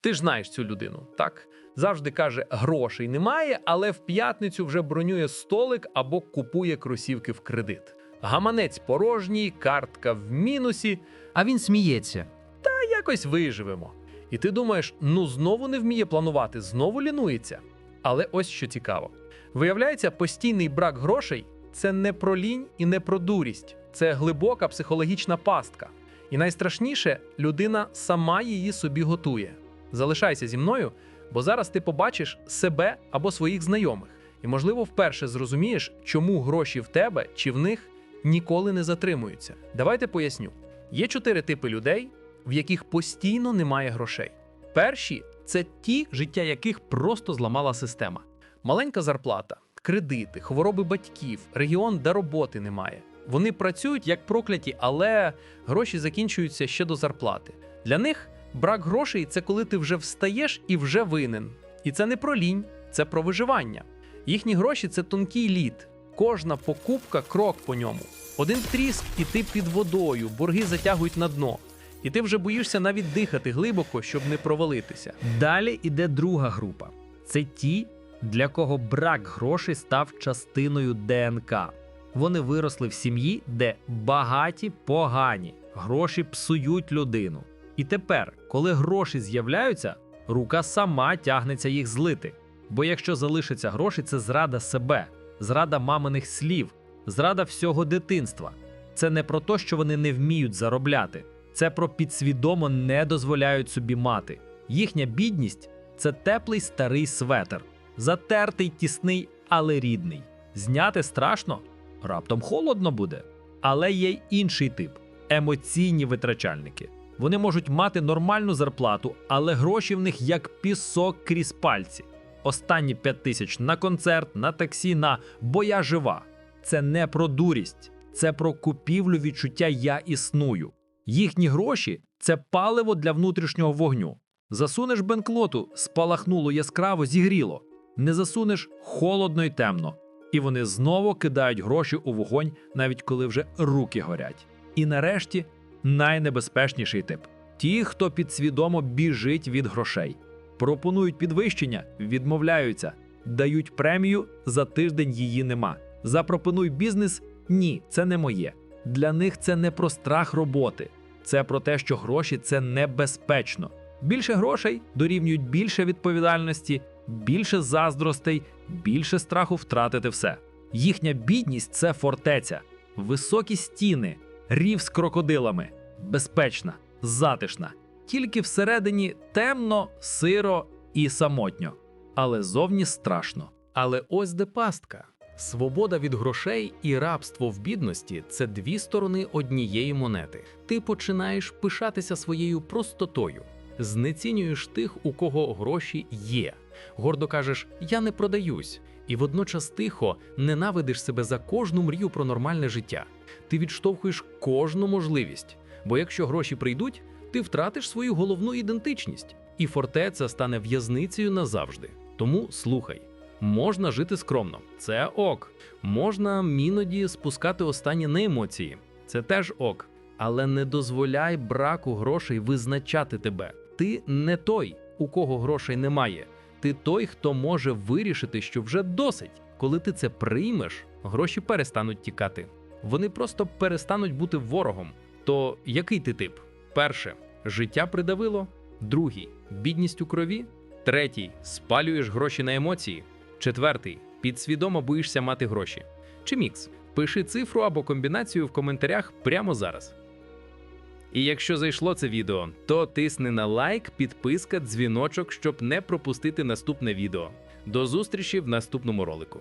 Ти ж знаєш цю людину, так? Завжди каже, грошей немає, але в п'ятницю вже бронює столик або купує кросівки в кредит. Гаманець порожній, картка в мінусі, А він сміється. а якось виживемо. І ти думаєш, ну знову не вміє планувати, знову лінується. Але ось що цікаво: виявляється, постійний брак грошей це не про лінь і не про дурість, це глибока психологічна пастка. І найстрашніше, людина сама її собі готує. Залишайся зі мною, бо зараз ти побачиш себе або своїх знайомих, і, можливо, вперше зрозумієш, чому гроші в тебе чи в них ніколи не затримуються. Давайте поясню: є чотири типи людей, в яких постійно немає грошей. Перші це ті, життя яких просто зламала система. Маленька зарплата, кредити, хвороби батьків, регіон, де роботи немає. Вони працюють як прокляті, але гроші закінчуються ще до зарплати. Для них брак грошей це коли ти вже встаєш і вже винен. І це не про лінь, це про виживання. Їхні гроші це тонкий лід. Кожна покупка крок по ньому. Один тріск, і ти під водою, борги затягують на дно. І ти вже боїшся навіть дихати глибоко, щоб не провалитися. Далі іде друга група. Це ті, для кого брак грошей став частиною ДНК. Вони виросли в сім'ї, де багаті погані, гроші псують людину. І тепер, коли гроші з'являються, рука сама тягнеться їх злити. Бо якщо залишаться гроші, це зрада себе, зрада маминих слів, зрада всього дитинства. Це не про те, що вони не вміють заробляти, це про підсвідомо не дозволяють собі мати. Їхня бідність це теплий старий светер, затертий, тісний, але рідний. Зняти страшно, раптом холодно буде. Але є й інший тип емоційні витрачальники. Вони можуть мати нормальну зарплату, але гроші в них як пісок крізь пальці. Останні 5 тисяч на концерт, на таксі, на бо я жива. Це не про дурість, це про купівлю відчуття я існую. Їхні гроші це паливо для внутрішнього вогню. Засунеш бенклоту, спалахнуло яскраво, зігріло. Не засунеш холодно й темно. І вони знову кидають гроші у вогонь, навіть коли вже руки горять. І нарешті найнебезпечніший тип: ті, хто підсвідомо біжить від грошей, пропонують підвищення, відмовляються, дають премію за тиждень її нема. Запропонуй бізнес ні, це не моє. Для них це не про страх роботи, це про те, що гроші це небезпечно. Більше грошей дорівнюють більше відповідальності, більше заздростей, більше страху втратити все. Їхня бідність це фортеця, високі стіни, рів з крокодилами, безпечна, затишна. Тільки всередині темно, сиро і самотньо, але зовні страшно. Але ось де пастка. Свобода від грошей і рабство в бідності це дві сторони однієї монети. Ти починаєш пишатися своєю простотою, знецінюєш тих, у кого гроші є. Гордо кажеш Я не продаюсь, і водночас тихо ненавидиш себе за кожну мрію про нормальне життя. Ти відштовхуєш кожну можливість, бо якщо гроші прийдуть, ти втратиш свою головну ідентичність, і фортеця стане в'язницею назавжди. Тому слухай. Можна жити скромно, це ок. Можна іноді спускати останні на емоції, це теж ок. Але не дозволяй браку грошей визначати тебе. Ти не той, у кого грошей немає. Ти той, хто може вирішити, що вже досить. Коли ти це приймеш, гроші перестануть тікати. Вони просто перестануть бути ворогом. То який ти тип? Перше життя придавило, другий бідність у крові, третій спалюєш гроші на емоції. Четвертий підсвідомо боїшся мати гроші. Чи мікс? Пиши цифру або комбінацію в коментарях прямо зараз. І якщо зайшло це відео, то тисни на лайк, підписка, дзвіночок, щоб не пропустити наступне відео. До зустрічі в наступному ролику.